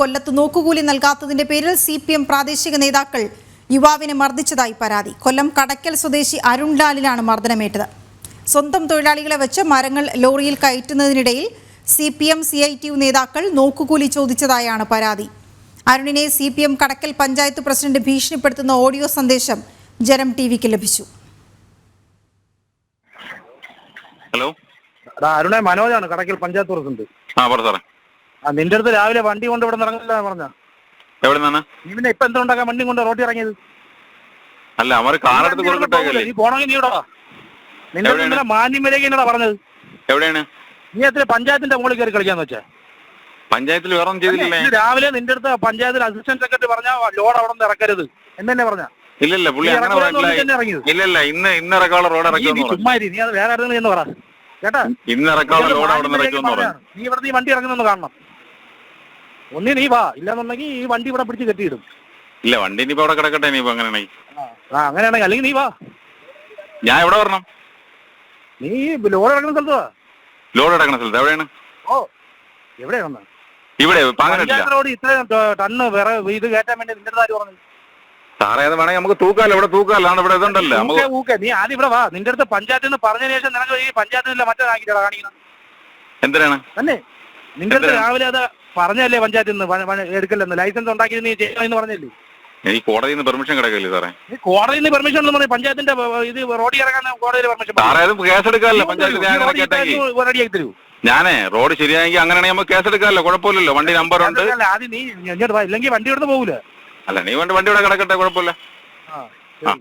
കൊല്ലത്ത് നോക്കുകൂലി നൽകാത്തതിന്റെ പേരിൽ C P M പ്രാദേശിക നേതാക്കൾ യുവാവിനെ മർദ്ദിച്ചതായി പരാതി. കൊല്ലം കടക്കൽ സ്വദേശി അരുൺലാലിനാണ് മർദ്ദനമേറ്റത്. സ്വന്തം തൊഴിലാളികളെ വെച്ച് മരങ്ങൾ ലോറിയിൽ കയറ്റുന്നതിനിടയിൽ C P M C I T U നേതാക്കൾ നോക്കുകൂലി ചോദിച്ചതായാണ് പരാതി. അരുണിനെ C P M Kadakkal panchayat president ഭീഷണിപ്പെടുത്തുന്ന audio സന്ദേശം ജനം ടി വിക്ക് ലഭിച്ചു. ഹലോ. അരുണേ അരുണെ മനോജാണ് കടക്കൽ പഞ്ചായത്ത് പ്രസിഡന്റ്. ആ പറ സാറേ. ആ നിന്റെ അടുത്ത് രാവിലെ വണ്ടി കൊണ്ട് ഇവിടെ ഇറങ്ങില്ല പറഞ്ഞ? എവിടെ നിന്നാണ് നീ പിന്നെ ഇപ്പൊ എന്തുണ്ടാക്കാൻ വണ്ടി കൊണ്ട് റോട്ടി ഇറങ്ങിയത്? അല്ല അവർ കാറെടുത്ത് പോകൂല, നീ പോണെങ്കിൽ നീ ഇടാ. നിന്റെ? ഇന്നലെ മാന്യം വരെയൊക്കെ പറഞ്ഞത്. എവിടെയാണ്? നീ എത്ര പഞ്ചായത്തിന്റെ മുകളിൽ കയറി കളിക്കാന്ന് വെച്ചാ. പഞ്ചായത്തിൽ വേറെ ചെയ്തില്ലേ? രാവിലെ നിന്റെ അടുത്ത് പഞ്ചായത്തിൽ അസിസ്റ്റന്റ് സെക്രട്ടറി പറഞ്ഞ ലോഡ് അവിടെ നിന്ന് ഇറക്കരുത്. എന്നെ പറഞ്ഞ. ഇല്ലല്ല പുള്ളി അങ്ങനെ പറഞ്ഞില്ല. ഇല്ലല്ല ഇന്ന് ഇന്ന് ഇറക്കാനുള്ള റോഡ് ഇറക്കി ചുമ്മാരി നീ പറഞ്ഞു. ചുമ്മാ നീ അത് വേറെ ആരെങ്കിലും എന്ന് പറ. കേട്ടാ? ഇന്ന് ഇറക്കാനുള്ള റോഡ് അവിടെ നിന്ന് പറഞ്ഞതാണ്. നീ ഇവിടെ നീ വണ്ടി ഇറങ്ങുന്നു കാണണം. ഒന്നേ നീ വാ. ഇല്ലാന്നുണ്ടെങ്കിൽ ഈ വണ്ടി ഇവിടെ പിടിച്ച് കെട്ടിയിടും. ഇല്ല വണ്ടി ഇനിയിപ്പോ അവിടെ കിടക്കട്ടെ ഇനിയിപ്പോ അങ്ങനെയാണെങ്കിൽ ആ അങ്ങനെയാണെങ്കിൽ അല്ലെങ്കിൽ നീ വാ. ഞാൻ എവിടെ വരണം? നീ ലോഡ് ഇറങ്ങുന്ന സ്ഥലത്ത് വാ. ലോഡ് ഇറക്കണ സ്ഥലത്ത്. എവിടെയാണ്? ഓ എവിടെയാണെന്ന്? ഇവിടെ പാങ്ങനട്ടില്ല പഞ്ചായത്ത് റോഡ് ഇത്രയും ട- ടണ്ണ് വേറെ ഇത് കയറ്റാൻ വേണ്ടി നിന്റെ ആര് പറഞ്ഞു? സാറേ അത് വേണമെങ്കിൽ നമുക്ക് തൂക്കാലോ. ഇവിടെ തൂക്കാലോ ആണ് ഇവിടെ ഇതുണ്ടല്ലോ. നീ ആദ്യം ഇവിടെ വാ. നിന്റെ അടുത്ത് പഞ്ചായത്തിൽ നിന്ന് പറഞ്ഞതിന് ശേഷം നിനക്ക് ഈ പഞ്ചായത്തിൽ മറ്റേ കാണിക്കണം. എന്തിനാണ്? തന്നെ. നിന്റെ അടുത്ത്? രാവിലെ അത് പറഞ്ഞല്ലേ പഞ്ചായത്തിൽ നിന്ന്? എടുക്കല്ലെന്ന്. ലൈസൻസ് ഉണ്ടാക്കി നീ ചെയ്യണമെന്ന് പറഞ്ഞല്ലേ? എനിക്ക് കോടതിയിൽ നിന്ന് പെർമിഷൻ കിടക്കില്ലേ സാറേ? നീ കോടതിയിൽ നിന്ന് പെർമിഷൻ എന്ന് പറഞ്ഞു പഞ്ചായത്തിന്റെ ഇത് റോഡിൽ ഇറങ്ങാൻ കോടതിയിൽ പെർമിഷൻ സാറേ കേസ് കേസെടുക്കാമല്ലോ പഞ്ചായത്ത് ഞാനേ റോഡ് ശരിയായെങ്കിൽ അങ്ങനെയാണെങ്കിൽ നമുക്ക് കേസെടുക്കാമല്ലോ കുഴപ്പമില്ലല്ലോ. വണ്ടി നമ്പർ ഉണ്ട്. ആദ്യം നീ ഇങ്ങോട്ട് വാ. ഇല്ലെങ്കിൽ വണ്ടി ഇവിടുന്ന് പോകൂല. അല്ല നീ വേണ്ട വണ്ടി ഇവിടെ കിടക്കട്ടെ. കുഴപ്പമില്ല. ആ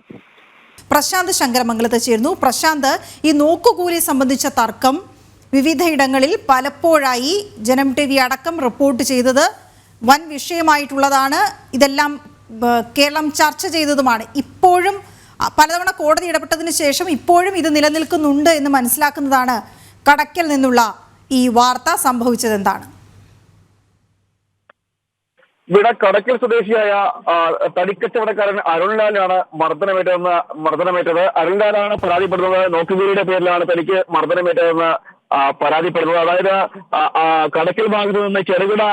പ്രശാന്ത് ശങ്കരമംഗലത്ത് ചേർന്നു പ്രശാന്ത് ഈ നോക്കുകൂലി സംബന്ധിച്ച തർക്കം വിവിധയിടങ്ങളിൽ പലപ്പോഴായി ജനം ടി വി അടക്കം റിപ്പോർട്ട് ചെയ്തത് വൻ വിഷയമായിട്ടുള്ളതാണ്. ഇതെല്ലാം കേരളം ചർച്ച ചെയ്തതുമാണ്. ഇപ്പോഴും പലതവണ കോടതി ഇടപെട്ടതിന് ശേഷം ഇപ്പോഴും ഇത് നിലനിൽക്കുന്നുണ്ട് എന്ന് മനസ്സിലാക്കുന്നതാണ് കടക്കൽ നിന്നുള്ള ഈ വാർത്ത സംഭവിച്ചത് എന്താണ് ഇവിടെ കടക്കൽ സ്വദേശിയായ തടിക്കച്ചവടക്കാരൻ അരുൺലാലാണ് മർദ്ദനമേറ്റതെന്ന് മർദ്ദനമേറ്റത്. അരുൺലാലാണ് പരാതിപ്പെടുന്നത്. നോക്കുകൂലിയുടെ പേരിലാണ് തനിക്ക് മർദ്ദനമേറ്റതെന്ന് പരാതിപ്പെടുന്നത് അതായത് കടക്കൽ ഭാഗത്ത് നിന്ന് ചെറുകിട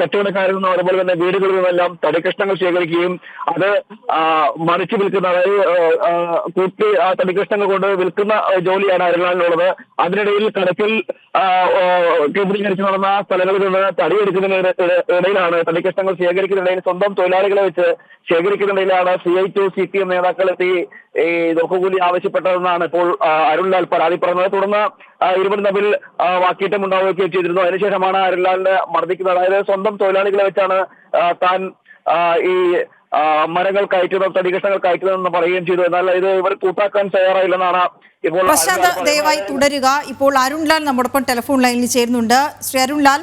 കച്ചവടക്കാരിൽ നിന്നും അതുപോലെ തന്നെ വീടുകളിൽ നിന്നെല്ലാം തടിക്കഷ്ണങ്ങൾ ശേഖരിക്കുകയും അത് മറിച്ചു വിൽക്കുന്ന അതായത് കൂട്ടി ആ തടിക്കഷ്ണങ്ങൾ കൊണ്ട് വിൽക്കുന്ന ജോലിയാണ് അരുൺലാലിനുള്ളത് അതിനിടയിൽ കടക്കൽ കേന്ദ്രീകരിച്ച് നടന്ന സ്ഥലങ്ങളിൽ നിന്ന് തടിയെടുക്കുന്നതിന് ഇട- ഇട- ഇടയിലാണ് തടിക്കഷ്ണങ്ങൾ ശേഖരിക്കുന്നതിനിടയിൽ സ്വന്തം തൊഴിലാളികളെ വെച്ച് ശേഖരിക്കുന്നതിനിടയിലാണ് C I T U C P M നേതാക്കൾ എത്തി ഈ നോക്കുകൂലി ആവശ്യപ്പെട്ടതെന്നാണ് ഇപ്പോൾ അരുൺലാൽ പരാതി പറഞ്ഞത്. തുടർന്ന് ഇരുവരും തമ്മിൽ വാക്കേറ്റം ഉണ്ടാവുകയും ചെയ്തിരുന്നു. അതിനുശേഷമാണ് അരുൺലാലിനെ മർദ്ദിക്കുന്നത്. അതായത് സ്വന്തം തൊഴിലാളികളെ വെച്ചാണ് താൻ ഈ മരങ്ങൾ കയറ്റുന്നത് തടികഷ്ണങ്ങൾ കയറ്റുന്നതെന്ന് പറയുകയും ചെയ്തു. എന്നാൽ ഇത് ഇവർ കൂട്ടാക്കാൻ തയ്യാറായില്ലെന്നാണ് ഇപ്പോൾ പ്രശാന്ത് ദയവായി തുടരുക. ഇപ്പോൾ അരുൺലാൽ നമ്മോടൊപ്പം ടെലിഫോൺ ലൈനിൽ ചേരുന്നുണ്ട്. ശ്രീ അരുൺലാൽ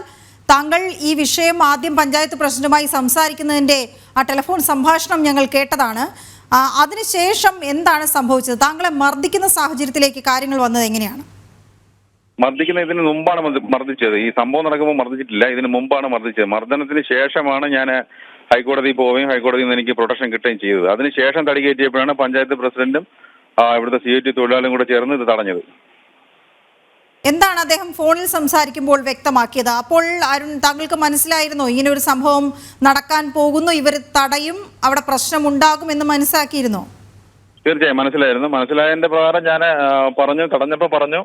താങ്കൾ ഈ വിഷയം ആദ്യം പഞ്ചായത്ത് പ്രസിഡന്റുമായി സംസാരിക്കുന്നതിന്റെ ആ ടെലിഫോൺ സംഭാഷണം ഞങ്ങൾ കേട്ടതാണ്. അതിനുശേഷം എന്താണ് സംഭവിച്ചത്? താങ്കളെ മർദ്ദിക്കുന്ന സാഹചര്യത്തിലേക്ക് കാര്യങ്ങൾ വന്നത് എങ്ങനെയാണ്? മർദ്ദിക്കുന്ന ഇതിന് മുമ്പാണ് മർദ്ദി- മർദ്ദിച്ചത്. ഈ സംഭവം നടക്കുമ്പോൾ മർദ്ദിച്ചിട്ടില്ല. ഇതിന് മുമ്പാണ് മർദ്ദിച്ചത്. മർദ്ദനത്തിന് ശേഷമാണ് ഞാൻ ഹൈക്കോടതി പോവുകയും ഹൈക്കോടതിയിൽ നിന്ന് എനിക്ക് പ്രൊട്ടക്ഷൻ കിട്ടുകയും ചെയ്തത്. അതിനുശേഷം തടി കയറ്റിയപ്പോഴാണ് പഞ്ചായത്ത് പ്രസിഡന്റും ഇവിടുത്തെ സി ഐ ടി തൊഴിലാളിയും കൂടെ ചേർന്ന് ഇത് തടഞ്ഞത്. എന്താണ് അദ്ദേഹം ഫോണിൽ സംസാരിക്കുമ്പോൾ വ്യക്തമാക്കിയത്? അപ്പോൾ അരുൺ താങ്കൾക്ക് മനസ്സിലായിരുന്നോ? ഇങ്ങനെ ഒരു സംഭവം നടക്കാൻ പോകുന്നു ഇവർ തടയും അവിടെ പ്രശ്നമുണ്ടാകും എന്ന് മനസ്സിലാക്കിയിരുന്നോ? തീർച്ചയായും മനസ്സിലായിരുന്നു. മനസ്സിലായതിന്റെ പ്രകാരം ഞാൻ പറഞ്ഞു തടഞ്ഞപ്പോൾ പറഞ്ഞു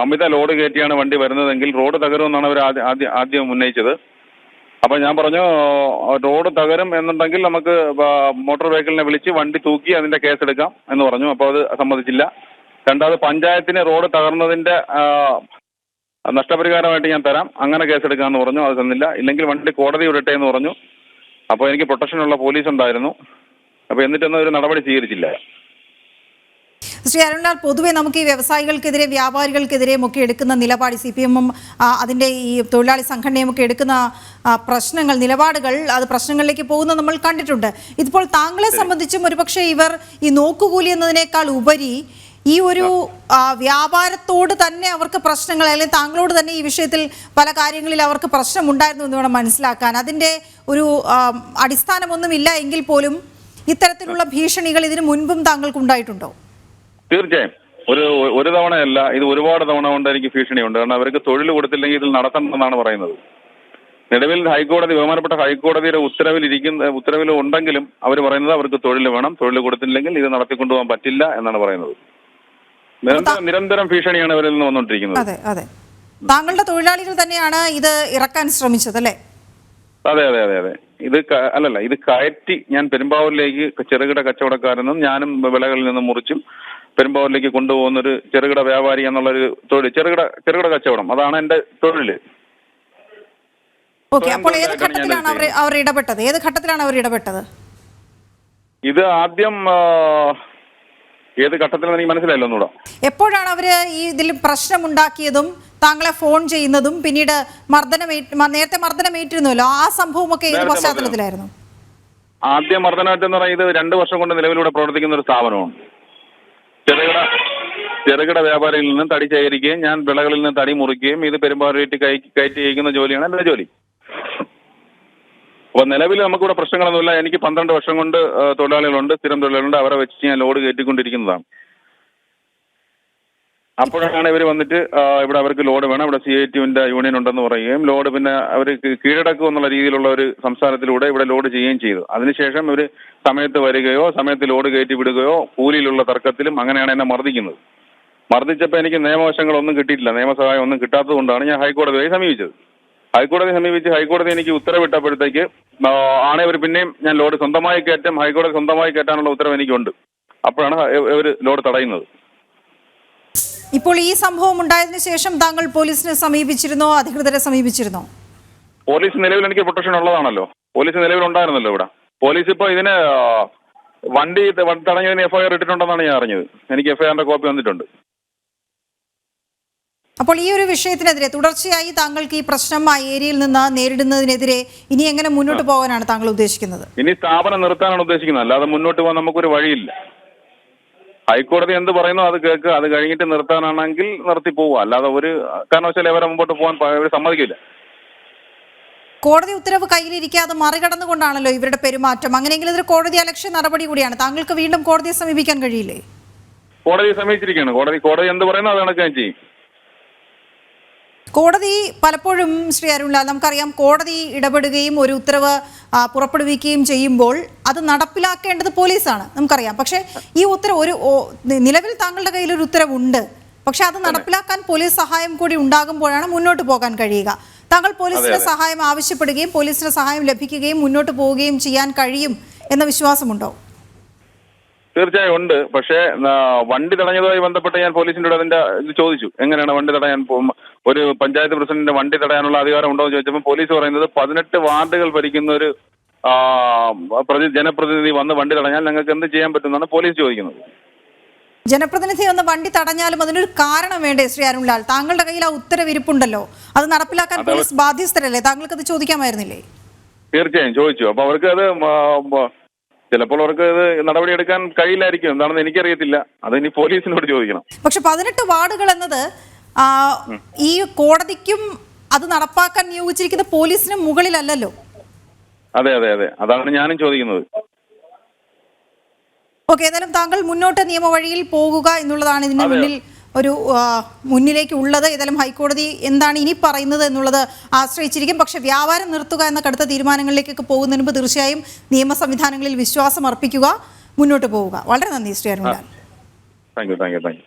അമിത ലോഡ് കയറ്റിയാണ് വണ്ടി വരുന്നതെങ്കിൽ റോഡ് തകരുമെന്നാണ് അവർ ആദ്യം ആദ്യം ഉന്നയിച്ചത്. അപ്പൊ ഞാൻ പറഞ്ഞു റോഡ് തകരും എന്നുണ്ടെങ്കിൽ നമുക്ക് മോട്ടോർ വെഹിക്കിളിനെ വിളിച്ച് വണ്ടി തൂക്കി കേസ് എടുക്കാം എന്ന് പറഞ്ഞു. അപ്പോൾ അത് സമ്മതിച്ചില്ല. രണ്ടാമത് പഞ്ചായത്തിന് റോഡ് തകർന്നതിന്റെ നഷ്ടപരിഹാരമായിട്ട് ഞാൻ തരാം. അങ്ങനെ കേസെടുക്കാമെന്ന് പറഞ്ഞു അത് തന്നില്ല. ഇല്ലെങ്കിൽ വണ്ടി കോടതി വിടട്ടെ എന്ന് പറഞ്ഞു. അപ്പോൾ എനിക്ക് പ്രൊട്ടക്ഷനുള്ള പോലീസ് ഉണ്ടായിരുന്നു അപ്പോൾ എന്നിട്ടൊന്നും ഒരു നടപടി സ്വീകരിച്ചില്ല. ശ്രീ അരുൺലാൽ പൊതുവെ നമുക്ക് ഈ വ്യവസായികൾക്കെതിരെ വ്യാപാരികൾക്കെതിരെയും ഒക്കെ എടുക്കുന്ന നിലപാട് സി പി എമ്മും അതിന്റെ ഈ തൊഴിലാളി സംഘടനയും ഒക്കെ എടുക്കുന്ന പ്രശ്നങ്ങൾ നിലപാടുകൾ അത് പ്രശ്നങ്ങളിലേക്ക് പോകുന്നത് നമ്മൾ കണ്ടിട്ടുണ്ട്. ഇതിപ്പോൾ താങ്കളെ സംബന്ധിച്ചും ഒരുപക്ഷെ ഇവർ ഈ നോക്കുകൂലി എന്നതിനേക്കാൾ ഉപരി ഈ ഒരു വ്യാപാരത്തോട് തന്നെ അവർക്ക് പ്രശ്നങ്ങൾ അല്ലെങ്കിൽ താങ്കളോട് തന്നെ ഈ വിഷയത്തിൽ പല കാര്യങ്ങളിൽ അവർക്ക് പ്രശ്നമുണ്ടായിരുന്നു എന്ന് വേണം മനസ്സിലാക്കാൻ. അതിന്റെ ഒരു അടിസ്ഥാനമൊന്നുമില്ല എങ്കിൽ പോലും ഇത്തരത്തിലുള്ള ഭീഷണികൾ ഇതിനു മുൻപും താങ്കൾക്ക് ഉണ്ടായിട്ടുണ്ടോ? തീർച്ചയായും. ഒരു ഒരു തവണയല്ല ഇത് ഒരുപാട് തവണ കൊണ്ട് എനിക്ക് ഭീഷണിയുണ്ട്. കാരണം അവർക്ക് തൊഴിൽ കൊടുത്തില്ലെങ്കിൽ ഇതിൽ നടത്തണമെന്നാണ് പറയുന്നത്. നിലവിൽ ഹൈക്കോടതി ബഹുമാനപ്പെട്ട ഹൈക്കോടതിയുടെ ഉത്തരവിൽ ഇരിക്കുന്ന ഉത്തരവിൽ ഉണ്ടെങ്കിലും അവർ പറയുന്നത് അവർക്ക് തൊഴിൽ വേണം തൊഴിൽ കൊടുത്തില്ലെങ്കിൽ ഇത് നടത്തിക്കൊണ്ടുപോകാൻ പറ്റില്ല എന്നാണ് പറയുന്നത്. നിരന്തരം നിരന്തരം ഭീഷണിയാണ് അവരിൽ നിന്ന് വന്നുകൊണ്ടിരിക്കുന്നത്. അതെ അതെ. താങ്കളുടെ തൊഴിലാളികൾ തന്നെയാണ് ഇത് ഇറക്കാൻ ശ്രമിച്ചത് അല്ലേ? അതെ അതെ അതെ അതെ. ഇത് അല്ലല്ല ഇത് കയറ്റി ഞാൻ പെരുമ്പാവൂരിലേക്ക് ചെറുകിട കച്ചവടക്കാരെന്നും ഞാനും വിളകളിൽ നിന്നും മുറിച്ചും പെരുമ്പാവൂരിലേക്ക് കൊണ്ടുപോകുന്നൊരു ചെറുകിട വ്യാപാരി എന്നുള്ളൊരു തൊഴിൽ ചെറുകിട ചെറുകിട കച്ചവടം. അതാണ് എന്റെ തൊഴിൽ ഓക്കെ അപ്പോൾ ഏത് ഘട്ടത്തിലാണ് അവർ അവർ ഇടപെട്ടത്? ഏത് ഘട്ടത്തിലാണ് അവർ ഇടപെട്ടത്? ഇത് ആദ്യം ഏത് ഘട്ടത്തിലാണ് എനിക്ക് മനസ്സിലായില്ല ഒന്നുകൂടെ. എപ്പോഴാണ് അവർ ഈ ഇതിൽ പ്രശ്നമുണ്ടാക്കിയതും താങ്കളെ ഫോൺ ചെയ്യുന്നതും പിന്നീട് മർദ്ദനമേറ്റ് മ- നേരത്തെ മർദ്ദനമേറ്റിരുന്നല്ലോ ആ സംഭവമൊക്കെ ഏത് പശ്ചാത്തലത്തിലായിരുന്നു? ആദ്യം പറയുന്നത് ഇത് രണ്ട് വർഷം കൊണ്ട് നിലവിലൂടെ പ്രവർത്തിക്കുന്ന ഒരു സ്ഥാപനമാണ്. ചെറുകിട ചെറുകിട വ്യാപാരികളിൽ നിന്ന് തടി ശേഖരിക്കുകയും ഞാൻ വിളകളിൽ നിന്ന് തടി മുറിക്കുകയും ഇത് പെരുമ്പാവൂരിട്ട് കയറ്റി അയക്കുന്ന ജോലിയാണ് എന്റെ ജോലി. അപ്പൊ നിലവിൽ നമുക്കിവിടെ പ്രശ്നങ്ങളൊന്നുമില്ല. എനിക്ക് പന്ത്രണ്ട് വർഷം കൊണ്ട് തൊഴിലാളികളുണ്ട് സ്ഥിരം തൊഴിലാളികളുണ്ട്. അവരെ വെച്ച് ഞാൻ ലോഡ് കയറ്റിക്കൊണ്ടിരിക്കുന്നതാണ്. അപ്പോഴാണ് ഇവർ വന്നിട്ട് ഇവിടെ അവർക്ക് ലോഡ് വേണം. ഇവിടെ സി ഐ ടിന്റെ യൂണിയൻ ഉണ്ടെന്ന് പറയുകയും ലോഡ് പിന്നെ അവർ കീഴടക്കും എന്നുള്ള രീതിയിലുള്ള ഒരു സംസ്ഥാനത്തിലൂടെ ഇവിടെ ലോഡ് ചെയ്യുകയും ചെയ്തു. അതിനുശേഷം ഇവർ സമയത്ത് വരികയോ സമയത്ത് ലോഡ് കയറ്റി വിടുകയോ കൂലിയിലുള്ള തർക്കത്തിലും അങ്ങനെയാണ് എന്നെ മർദ്ദിക്കുന്നത്. മർദ്ദിച്ചപ്പോൾ എനിക്ക് നിയമവശങ്ങളൊന്നും കിട്ടിയിട്ടില്ല. നിയമസഹായം ഒന്നും കിട്ടാത്തത് കൊണ്ടാണ് ഞാൻ ഹൈക്കോടതിയെ സമീപിച്ചത്. ഹൈക്കോടതി സമീപിച്ച് ഹൈക്കോടതി എനിക്ക് ഉത്തരവിട്ടപ്പോഴത്തേക്ക് ആണ് ഇവർ പിന്നെയും ഞാൻ ലോഡ് സ്വന്തമായി കയറ്റം ഹൈക്കോടതി സ്വന്തമായി കയറ്റാനുള്ള ഉത്തരവ് എനിക്കുണ്ട്. അപ്പോഴാണ് ഇവർ ലോഡ് തടയുന്നത്. ഇപ്പോൾ ഈ സംഭവം ഉണ്ടായതിനു ശേഷം താങ്കൾ പോലീസിനെ സമീപിച്ചിരുന്നോ? അധികൃതരെ സമീപിച്ചിരുന്നോ? പോലീസ് നിലവിൽ എനിക്ക് പ്രൊട്ടക്ഷൻ ഉള്ളതാണല്ലോ. പോലീസ് നിലവിൽ ഉണ്ടായിരുന്നല്ലോ ഇവിടെ. പോലീസ് ഇപ്പോൾ ഇതിന് വണ്ടി തടഞ്ഞതിന് എഫ്ഐആർ ഇട്ടിട്ടുണ്ടെന്നാണ് ഞാൻ അറിഞ്ഞത്. എനിക്ക് എഫ്ഐആറിന്റെ കോപ്പി വന്നിട്ടുണ്ട്. അപ്പോൾ ഈ ഒരു വിഷയത്തിനെതിരെ തുടർച്ചയായി താങ്കൾക്ക് ഈ പ്രശ്നം ആ ഏരിയയിൽ നിന്ന് നേരിടുന്നതിനെതിരെ ഇനി എങ്ങനെ മുന്നോട്ട് പോകാനാണ് താങ്കൾ ഉദ്ദേശിക്കുന്നത്? ഇനി സ്ഥാപനം നിർത്താനാണ് ഉദ്ദേശിക്കുന്നത്. അല്ലാതെ മുന്നോട്ട് പോകാൻ നമുക്കൊരു വഴിയില്ല. ഹൈക്കോടതി എന്ത് പറയുന്നു അത് കേൾക്കുക അത് കഴിഞ്ഞിട്ട് നിർത്താനാണെങ്കിൽ നിർത്തി പോവുക. അല്ലാതെ ഒരു കാരണവശാലും അവരെ മുമ്പോട്ട് പോകാൻ സമ്മതിക്കില്ല. കോടതി ഉത്തരവ് കയ്യിലിരിക്കാതെ മറികടന്നുകൊണ്ടാണല്ലോ ഇവരുടെ പെരുമാറ്റം. അങ്ങനെയെങ്കിൽ ഇതൊരു കോടതി അലക്ഷ്യ നടപടി കൂടിയാണ്. താങ്കൾക്ക് വീണ്ടും കോടതിയെ സമീപിക്കാൻ കഴിയില്ലേ? കോടതി സമീപിച്ചിരിക്കുകയാണ്. കോടതി കോടതി എന്ത് പറയുന്നു അത് കണക്കാൻ ചെയ്യും. കോടതി പലപ്പോഴും ശ്രീ അരുൺലാൽ നമുക്കറിയാം കോടതി ഇടപെടുകയും ഒരു ഉത്തരവ് പുറപ്പെടുവിക്കുകയും ചെയ്യുമ്പോൾ അത് നടപ്പിലാക്കേണ്ടത് പോലീസാണ് നമുക്കറിയാം. പക്ഷേ ഈ ഉത്തരവ് ഒരു നിലവിൽ താങ്കളുടെ കയ്യിൽ ഒരു ഉത്തരവുണ്ട്. പക്ഷെ അത് നടപ്പിലാക്കാൻ പോലീസ് സഹായം കൂടി ഉണ്ടാകുമ്പോഴാണ് മുന്നോട്ട് പോകാൻ കഴിയുക. താങ്കൾ പോലീസിന്റെ സഹായം ആവശ്യപ്പെടുകയും പോലീസിന്റെ സഹായം ലഭിക്കുകയും മുന്നോട്ട് പോവുകയും ചെയ്യാൻ കഴിയും എന്ന വിശ്വാസമുണ്ടോ? തീർച്ചയായും ഉണ്ട്. പക്ഷേ വണ്ടി തടഞ്ഞതുമായി ബന്ധപ്പെട്ട് ഞാൻ പോലീസിന്റെ അതിന്റെ ഇത് ചോദിച്ചു. എങ്ങനെയാണ് വണ്ടി തടയാൻ ഒരു പഞ്ചായത്ത് പ്രസിഡന്റിന്റെ വണ്ടി തടയാനുള്ള അധികാരം ഉണ്ടോ എന്ന് ചോദിച്ചപ്പോൾ പോലീസ് പറയുന്നത് പതിനെട്ട് വാർഡുകൾ ഭരിക്കുന്ന ഒരു പ്രതി ജനപ്രതിനിധി വന്ന് വണ്ടി തടഞ്ഞാൽ ഞങ്ങൾക്ക് എന്ത് ചെയ്യാൻ പറ്റുമെന്നാണ് പോലീസ് ചോദിക്കുന്നത്. ജനപ്രതിനിധി ഒന്ന് വണ്ടി തടഞ്ഞാലും അതിനൊരു കാരണം വേണ്ടേ ശ്രീ അരുൺലാൽ? താങ്കളുടെ കയ്യിൽ ആ ഉത്തരവിരിപ്പുണ്ടല്ലോ. അത് നടപ്പിലാക്കാൻ പോലീസ് ബാധ്യസ്ഥരല്ലേ? താങ്കൾക്ക് അത് ചോദിക്കാമായിരുന്നില്ലേ? തീർച്ചയായും ചോദിച്ചു. അപ്പൊ അവർക്ക് അത് ചിലപ്പോൾ അവർക്ക് ഇത് നടപടിയെടുക്കാൻ കഴിയില്ലായിരിക്കും. എന്താണെന്ന് എനിക്കറിയത്തില്ല. അത് ഇനി പോലീസിനോട് ചോദിക്കണം. പക്ഷെ പതിനെട്ട് വാർഡുകൾ എന്നത് ഈ കോടതിക്കും അത് നടപ്പാക്കാൻ നിയോഗിച്ചിരിക്കുന്ന പോലീസിനും മുകളിലല്ലല്ലോ? അതെ അതെ അതെ. അതാണ് ഞാനും ചോദിക്കുന്നത്. ഓക്കെ ഏതായാലും താങ്കൾ മുന്നോട്ട് നിയമവഴിയിൽ പോകുക എന്നുള്ളതാണ് ഇതിന്റെ മുന്നിൽ ഒരു മുന്നിലേക്ക് ഉള്ളത് ഏതായാലും ഹൈക്കോടതി എന്താണ് ഇനി പറയുന്നത് എന്നുള്ളത് ആശ്രയിച്ചിരിക്കും. പക്ഷേ വ്യാപാരം നിർത്തുക എന്ന കടുത്ത തീരുമാനങ്ങളിലേക്കൊക്കെ പോകുന്നതിന് മുമ്പ് തീർച്ചയായും നിയമ സംവിധാനങ്ങളിൽ വിശ്വാസം അർപ്പിക്കുക മുന്നോട്ട് പോവുക. വളരെ നന്ദി Shri Arun thank you thank you thank you.